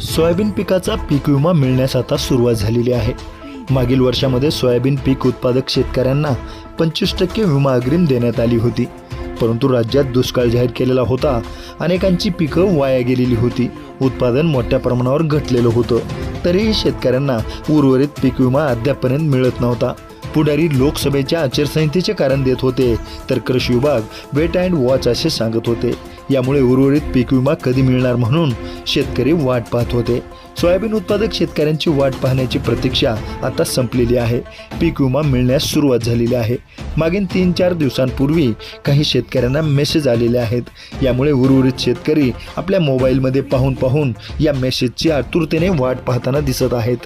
Soybean पिकाचा पीक विमा मिळण्यास आता सुरुवात झालेली आहे. मागील वर्षामध्ये सोयाबीन पीक उत्पादक शेतकऱ्यांना पंचवीस टक्के विमा अग्रिम देण्यात आली होती. परंतु राज्यात दुष्काळ जाहीर केलेला होता. अनेकांची पिकं वाया गेलेली होती. उत्पादन मोठ्या प्रमाणावर घटलेलं होतं. तरीही शेतकऱ्यांना उर्वरित पीक विमा अद्यापपर्यंत मिळत नव्हता. पुढारी लोकसभेच्या आचारसंहितेचे कारण देत होते तर कृषी विभाग वेट अँड वॉच असे सांगत होते. यामुळे उर्वरित पीक विमा कधी मिळणार म्हणून शेतकरी वाट पाहत होते. सोयाबीन उत्पादक शेतकऱ्यांची वाट पाहण्याची प्रतीक्षा आता संपलेली आहे. पीक विमा मिळण्यास सुरुवात झालेली आहे. मागील तीन चार दिवसांपूर्वी काही शेतकऱ्यांना मेसेज आलेले आहेत. यामुळे उर्वरित शेतकरी आपल्या मोबाईलमध्ये पाहून पाहून या मेसेजची आतुरतेने वाट पाहताना दिसत आहेत.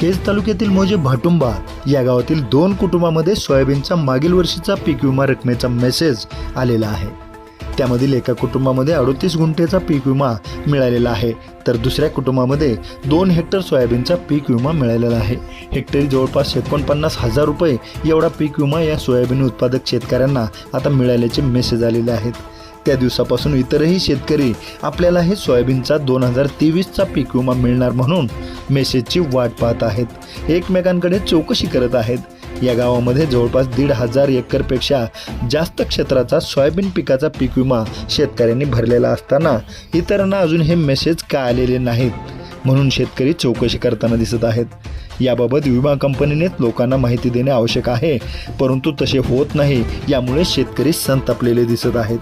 केज तालुक्यातील मोजे भाटुंबा या गावातील दोन कुटुंबामध्ये सोयाबीनचा मागील वर्षीचा पीक विमा रकमेचा मेसेज आलेला आहे. त्यामधील एका कुटुंबामध्ये अडोतीस गुंठेचा पीक विमा मिळालेला आहे तर दुसऱ्या कुटुंबामध्ये दोन हेक्टर सोयाबीनचा पीक विमा मिळालेला आहे. हेक्टरी जवळपास एकोणपन्नास हजार रुपये एवढा पीक विमा या सोयाबीन उत्पादक शेतकऱ्यांना आता मिळाल्याचे मेसेज आलेले आहेत. त्या दिवसापासून इतरही शेतकरी आपल्याला हे सोयाबीनचा दोन हजार तेवीसचा पीक विमा मिळणार म्हणून मेसेजची वाट पाहत आहेत. एकमेकांकडे चौकशी करत आहेत. या गावामध्ये जवळपास दीड हजार एकरपेक्षा जास्त क्षेत्राचा सोयाबीन पिकाचा पीक विमा शेतकऱ्यांनी भरलेला असताना इतरांना अजून हे मेसेज का आलेले नाहीत? म्हणून शेतकरी चौकशी करताना दिसत आहेत. याबाबत विमा कंपनीनेच लोकांना माहिती देणे आवश्यक आहे परंतु तसे होत नाही यामुळे शेतकरी संतापलेले दिसत आहेत.